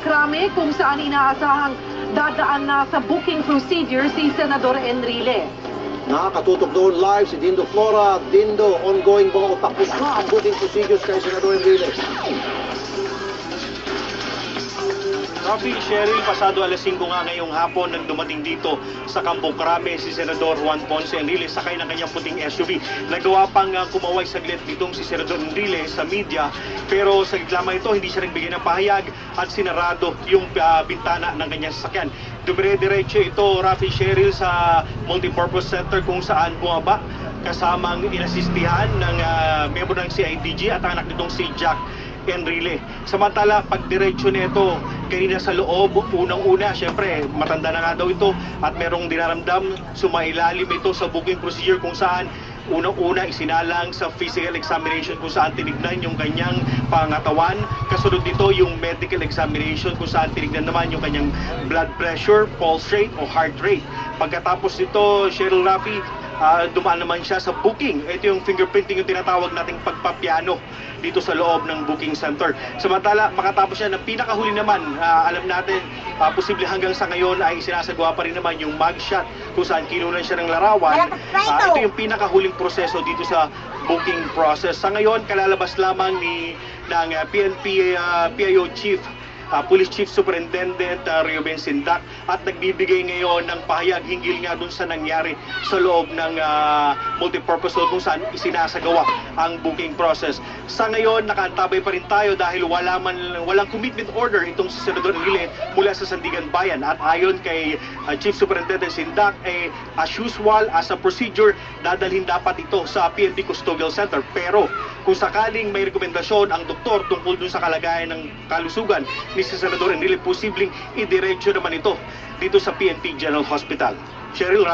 Crame kung saan inaasahang dadaan na sa booking procedure si Senador Enrile. Nakakatutok doon live si Dindo Flora. Dindo, ongoing ba o tapos na ang booking procedures kay Senador Enrile? Rafi Cheryl, pasado alas 5 nga ngayong hapon nang dumating dito sa Campo Crame si Senador Juan Ponce Enrile sakay ng kanyang puting SUV. Nagawa pang uh, kumaway saglit ditong si Senador Enrile sa media pero sa lamang ito hindi siya nagbigay ng pahayag at sinarado yung uh, bintana ng kanyang sasakyan. Dumire-diretso ito Rafi Cheryl sa multipurpose center kung saan bumaba kasamang inasistihan ng uh, miyembro ng CIDG at anak nitong si Jack Enrile. Samantala, pag diretso nito, kanina sa loob, unang-una, syempre, matanda na nga daw ito at merong dinaramdam, sumailalim ito sa booking procedure kung saan unang-una isinalang sa physical examination kung saan tinignan yung kanyang pangatawan. Kasunod nito yung medical examination kung saan tinignan naman yung kanyang blood pressure, pulse rate o heart rate. Pagkatapos nito, Cheryl Rafi, Ah, dumaan naman siya sa booking. Ito yung fingerprinting yung tinatawag nating pagpapiano dito sa loob ng booking center. Samantala, makatapos siya na pinakahuli naman, ah, alam natin, ah, posible hanggang sa ngayon ay sinasagawa pa rin naman yung mugshot kung saan kinunan siya ng larawan. Ah, ito yung pinakahuling proseso dito sa booking process. Sa ngayon, kalalabas lamang ni ng PNP ah, PIO Chief uh, Police Chief Superintendent uh, Reuben Sindak at nagbibigay ngayon ng pahayag hinggil nga dun sa nangyari sa loob ng uh, multipurpose hall kung saan isinasagawa ang booking process. Sa ngayon, nakaantabay pa rin tayo dahil wala man, walang commitment order itong si Senador Enrile mula sa Sandigan Bayan at ayon kay uh, Chief Superintendent Sindak, eh, as usual, as a procedure, dadalhin dapat ito sa PNP Custodial Center. Pero kung sakaling may rekomendasyon ang doktor tungkol dun sa kalagayan ng kalusugan si Senador Enrile, posibleng idiretso naman ito dito sa PNP General Hospital. Cheryl